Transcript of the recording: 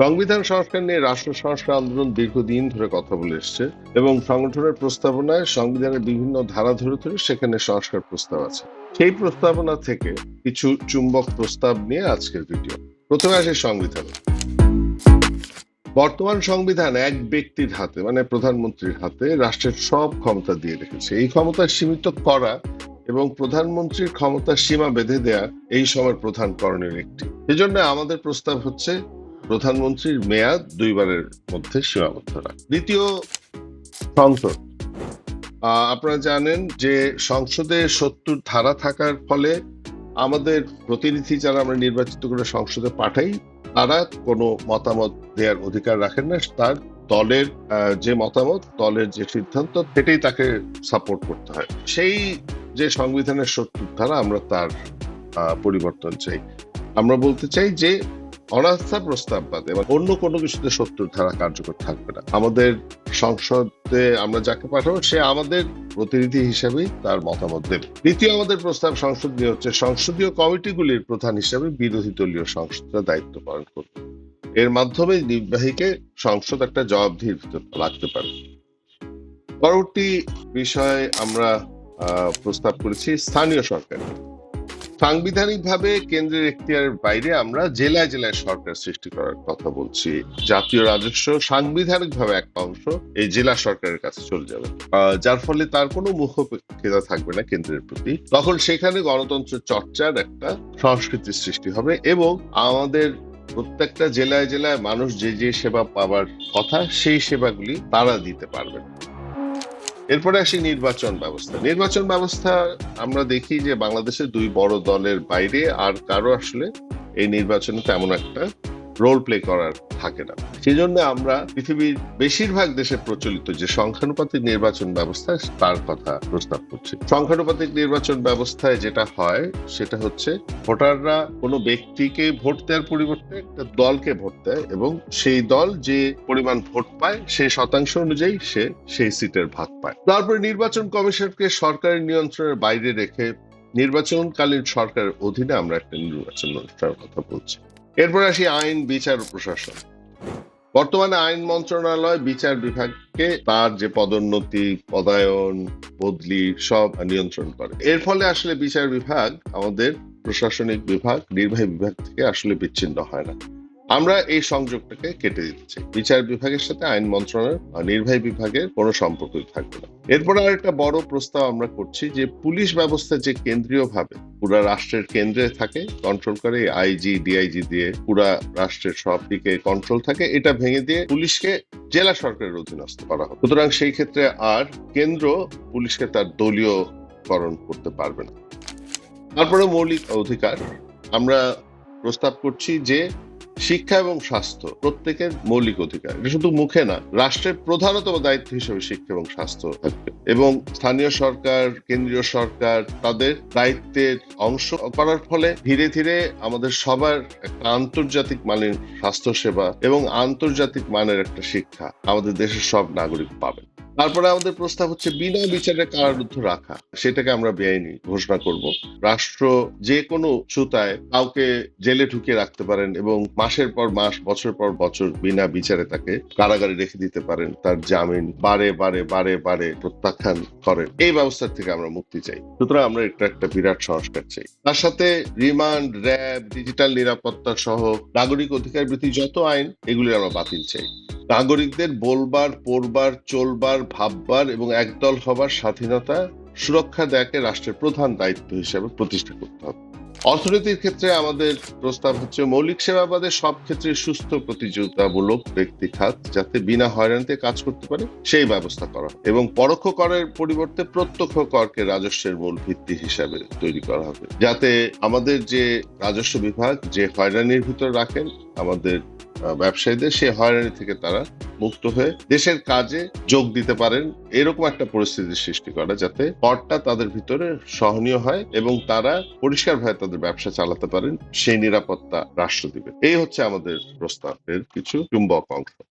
সংবিধান সংস্কার নিয়ে রাষ্ট্র সংস্কার আন্দোলন দীর্ঘদিন ধরে কথা বলে এসছে এবং সংগঠনের প্রস্তাবনায় সংবিধানের বিভিন্ন ধারা ধরে ধরে সেখানে সংস্কার প্রস্তাব আছে। সেই প্রস্তাবনা থেকে কিছু চুম্বক প্রস্তাব নিয়ে আজকের ভিডিও। প্রথমে আসে সংবিধান। বর্তমান সংবিধান এক ব্যক্তির হাতে মানে প্রধানমন্ত্রীর হাতে রাষ্ট্রের সব ক্ষমতা দিয়ে রেখেছে। এই ক্ষমতা সীমিত করা এবং প্রধানমন্ত্রীর ক্ষমতার সীমা বেঁধে দেয়া এই সময়ের প্রধান করণের একটি। এজন্য আমাদের প্রস্তাব হচ্ছে প্রধানমন্ত্রীর মেয়াদ দুইবারের মধ্যে সীমাবদ্ধ রাখা। দ্বিতীয় সংসদ। আপনারা জানেন যে সংসদে সত্তর ধারা থাকার ফলে আমাদের প্রতিনিধি যারা আমরা নির্বাচিত করে সংসদে পাঠাই, তারা কোনো মতামত দেওয়ার অধিকার রাখেন না। তার দলের যে মতামত, দলের যে সিদ্ধান্ত, সেটাই তাকে সাপোর্ট করতে হয়। সেই যে সংবিধানের সত্তর ধারা, আমরা তার পরিবর্তন চাই। আমরা বলতে চাই যে অনাস্থা প্রস্তাব বাদে বা অন্য কোনো কিছুতে সত্তর ধারা কার্যকর থাকবে না। আমাদের সংসদে আমরা যাকে পাঠাবো, সে আমাদের প্রতিনিধি হিসেবেই তার মতামত দেবে। দ্বিতীয় আমাদের প্রস্তাব সংসদ নিয়ে হচ্ছে, সংসদীয় কমিটিগুলির প্রধান হিসেবে বিরোধী দলীয় সংসদরা দায়িত্ব পালন করবে। এর মাধ্যমে নির্বাহীকে সংসদ একটা জবাবদিহির ভিতর রাখতে পারে। পরবর্তী বিষয়ে আমরা প্রস্তাব করেছি স্থানীয় সরকার সাংবিধানিকভাবে কেন্দ্রের এখতিয়ারের বাইরে আমরা জেলায় জেলায় সরকার সৃষ্টি করার কথা বলছি। জাতীয় রাজস্ব সাংবিধানিকভাবে একটা অংশ এই জেলা সরকারের কাছে চলে যাবে। যার ফলে তার কোনো মুখপেক্ষিতা থাকবে না কেন্দ্রের প্রতি। তখন সেখানে গণতন্ত্র চর্চার একটা সংস্কৃতির সৃষ্টি হবে এবং আমাদের প্রত্যেকটা জেলায় জেলায় মানুষ যে যে সেবা পাওয়ার কথা সেই সেবাগুলি তারা দিতে পারবেন এরপরে আসি নির্বাচন ব্যবস্থা। নির্বাচন ব্যবস্থা আমরা দেখি যে বাংলাদেশের দুই বড় দলের বাইরে আর কারও আসলে এই নির্বাচনে তেমন একটা রোল প্লে করার থাকে না। সেই জন্য আমরা পৃথিবীর বেশিরভাগ দেশে প্রচলিত যে সংখ্যানুপাতিক নির্বাচন ব্যবস্থা তার কথা প্রস্তাব করছি। সংখ্যানুপাতিক নির্বাচন ব্যবস্থায় যেটা হয়, সেটা হচ্ছে ভোটাররা কোনো ব্যক্তিকে ভোট দেওয়ার পরিবর্তে একটা দলকে ভোট দেয় এবং সেই দল যে পরিমাণ ভোট পায়, সেই শতাংশ অনুযায়ী সে সেই সিটের ভাগ পায়। তারপরে নির্বাচন কমিশনকে সরকারের নিয়ন্ত্রণের বাইরে রেখে নির্বাচনকালীন সরকারের অধীনে আমরা একটা নির্বাচন অনুষ্ঠানের কথা বলছি। এরপর আসি আইন, বিচার প্রশাসন। বর্তমানে আইন মন্ত্রণালয়, বিচার বিভাগকে তার যে পদোন্নতি, পদায়ন, বদলি সব নিয়ন্ত্রণ করে। এর ফলে আসলে বিচার বিভাগ আমাদের প্রশাসনিক বিভাগ, নির্বাহী বিভাগ থেকে আসলে বিচ্ছিন্ন হয় না। আমরা এই সংযোগটাকে কেটে দিতে চাই বিচার বিভাগের সাথে আইন মন্ত্রণালয়ের নির্বাহী বিভাগের কোনো সম্পর্কই থাকবে না। এরপর আর একটা বড় প্রস্তাব আমরা করছি যে, পুলিশ ব্যবস্থা যে কেন্দ্রীয় ভাবে পুরা রাষ্ট্রের কেন্দ্রে থাকে কন্ট্রোল করে আইজি ডিআইজি দিয়ে পুরা রাষ্ট্রের সব দিকে কন্ট্রোল থাকে, এটা ভেঙে দিয়ে পুলিশকে জেলা সরকারের অধীনস্থ করা হবে সুতরাং সেই ক্ষেত্রে আর কেন্দ্র পুলিশকে তার দলীয়করণ করতে পারবে না। তারপরে মৌলিক অধিকার, আমরা প্রস্তাব করছি যে শিক্ষা এবং স্বাস্থ্য প্রত্যেকের মৌলিক অধিকার। এটা শুধু মুখে না, রাষ্ট্রের প্রধানতম দায়িত্ব হিসেবে শিক্ষা এবং স্বাস্থ্য থাকবে। এবং স্থানীয় সরকার, কেন্দ্রীয় সরকার তাদের দায়িত্বের অংশ করার ফলে ধীরে ধীরে আমাদের সবার একটা আন্তর্জাতিক মানের স্বাস্থ্য সেবা এবং আন্তর্জাতিক মানের একটা শিক্ষা আমাদের দেশের সব নাগরিক পাবেন। তারপরে আমাদের প্রস্তাব হচ্ছে বিনা বিচারে কারারুদ্ধ রাখা। সেটাকে আমরা বেআইনি ঘোষণা করব। রাষ্ট্র যে কোনো সুতায় কাউকে জেলে ঢুকিয়ে রাখতে পারেন এবং মাসের পর মাস বছর পর বছর বিনা বিচারে তাকে কারাগারে রেখে দিতে পারেন, তার জামিন বারে বারে বারে বারে প্রত্যাখ্যান করেন। এই ব্যবস্থার থেকে আমরা মুক্তি চাই। সুতরাং আমরা এটা একটা বিরাট সংস্কার চাই। তার সাথে রিমান্ড, র্যাব, ডিজিটাল নিরাপত্তা সহ নাগরিক অধিকার বৃদ্ধি যত আইন, এগুলি আমরা বাতিল চাই। নাগরিকদের বলবার, পড়বার, চলবার, ভাববার এবং একদল হবার স্বাধীনতা সুরক্ষা দেয়াকে রাষ্ট্রের প্রধান দায়িত্ব হিসেবে প্রতিষ্ঠা করতে হবে। অর্থনীতির ক্ষেত্রে আমাদের প্রস্তাব হচ্ছে, মৌলিক সেবাবাদে সব ক্ষেত্রে সুস্থ, প্রতিযোগিতামূলক ব্যক্তি খাত যাতে বিনা হয়রানিতে কাজ করতে পারে, সেই ব্যবস্থা করা এবং পরোক্ষ করের পরিবর্তে প্রত্যক্ষ করকে রাজস্বের মূল ভিত্তি হিসাবে তৈরি করা হবে। যাতে আমাদের যে রাজস্ব বিভাগ যে হয়রানির ভিতর রাখেন, আমাদের ব্যবসায়ীদের, সেই হয়রানি থেকে তারা মুক্ত হয়ে দেশের কাজে যোগ দিতে পারেন। এরকম একটা পরিস্থিতির সৃষ্টি করা যাতে করটা তাদের ভিতরে সহনীয় হয় এবং তারা পরিষ্কারভাবে তাদের ব্যবসা চালাতে পারেন, সেই নিরাপত্তা রাষ্ট্র দিবে। এই হচ্ছে আমাদের প্রস্তাবের কিছু চুম্বক অংশ।